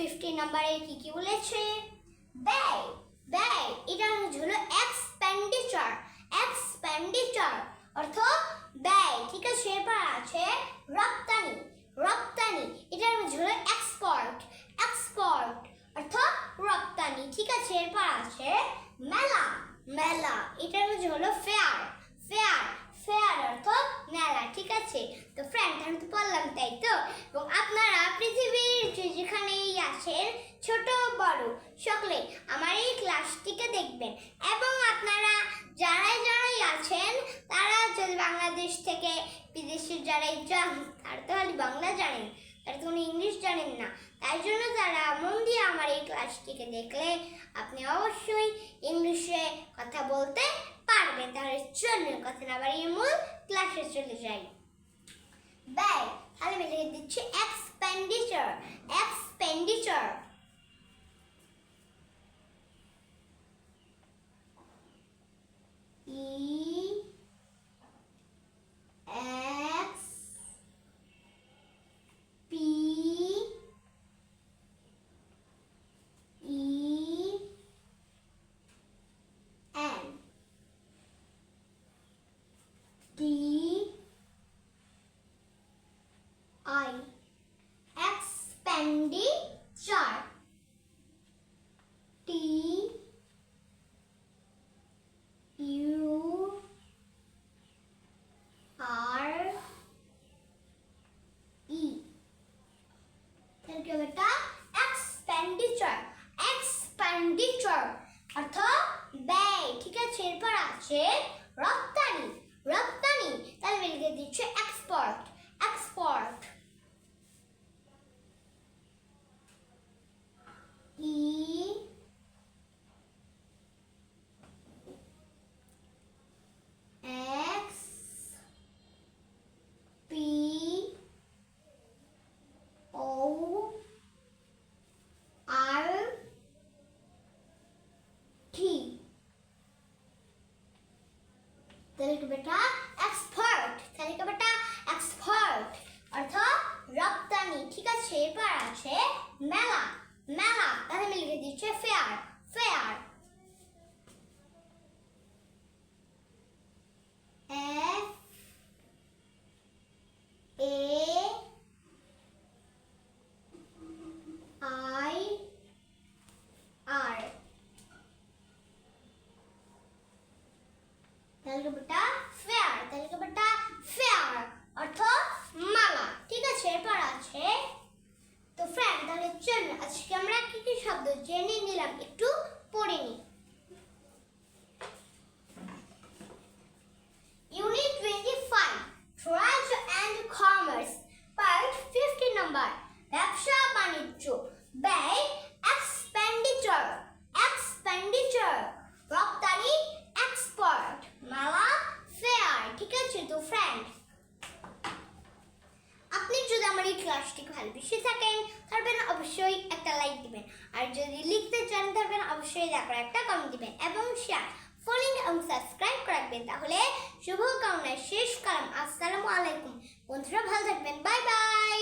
Fifty নাম্বারে কি কি বলেছে? ব্যয় ব্যয় এটার হলো এক্সপেন্ডিচার এক্সপেন্ডিচার অর্থ ব্যয়, ঠিক আছে? এরপর আছে রপ্তানি রপ্তানি এটার মধ্যে হলো এক্সপোর্ট এক্সপোর্ট অর্থ রপ্তানি, ঠিক আছে? এরপর আছে মেলা মেলা এটার মধ্যে হলো ফেয়ার ফেয়ার ফেয়ার অর্থ মেলা ঠিক আছে? তো ফ্রেন্ড আমি তো বললাম তাই তো? এবং আপনারা পৃথিবীর যেখানেই আছেন, ছোট, বড়, সকলে আমার এই ক্লাসটিকে দেখবেন। এবং আপনারা যারাই যারাই আছেন, তারা যদি বাংলাদেশ থেকে বিদেশে যারাই যান, তারা তো খালি বাংলা জানেন, তারা তো ইংলিশ জানেন না। তাই জন্য তারা মন দিয়ে আমার এই ক্লাসটিকে দেখলে আপনি অবশ্যই ইংলিশে কথা বলতে পারবেন তাহলে চলুন, কথা না বাড়িয়ে মূল ক্লাসে চলে যাই। ব্যয় তাহলে আমি লিখে দিচ্ছি expenditure expenditure I expenditure T U R E তাহলে বেটা এক্সপেন্ডিচার এক্সপেন্ডিচার অর্থ ব্যয় ঠিক আছে এরপর আছে রপ্তানি রপ্তানি তাহলে আমি লিখে দিচ্ছি export export E X P O R T তাহলে কি বেটা এক্সপার্ট তাহলে কি বেটা এক্সপার্ট অর্থ রপ্তানি, ঠিক আছে? এরপর আছে মেলা মেলা, তাহলে আমি লিখে দিচ্ছি fair fair F A I R তাহলে বেটা ফেয়ার তাহলে বেটা ফেয়ার অর্থ মালা ঠিক আছে এরপর আছে তো ফ্রেন্ড তাহলে চল আজকে আমরা কি কি শব্দ জেনে নিলাম একটু পড়ে নিই unit twenty five trades and commerce part fifty number ব্যবসা বাণিজ্য ব্যয় এক্সপেন্ডিচার এক্সপেন্ডিচার রপ্তানি এক্সপোর্ট মালা ফেয়ার ঠিক আছে তো ফ্রেন্ড আপনি যদি আমার এই ক্লাসটিকে ভালোবেসে থাকেন তারপরে অবশ্যই একটা লাইক দিবেন। আর যদি লিখতে চান তারপরে অবশ্যই তারপর একটা কমেন্ট দিবেন এবং শেয়ার ফলোইং এবং সাবস্ক্রাইব রাখবেন। তাহলে শুভ কামনায় শেষ কালাম। আসসালামু আলাইকুম। বন্ধুরা, ভালো থাকবেন। Bye bye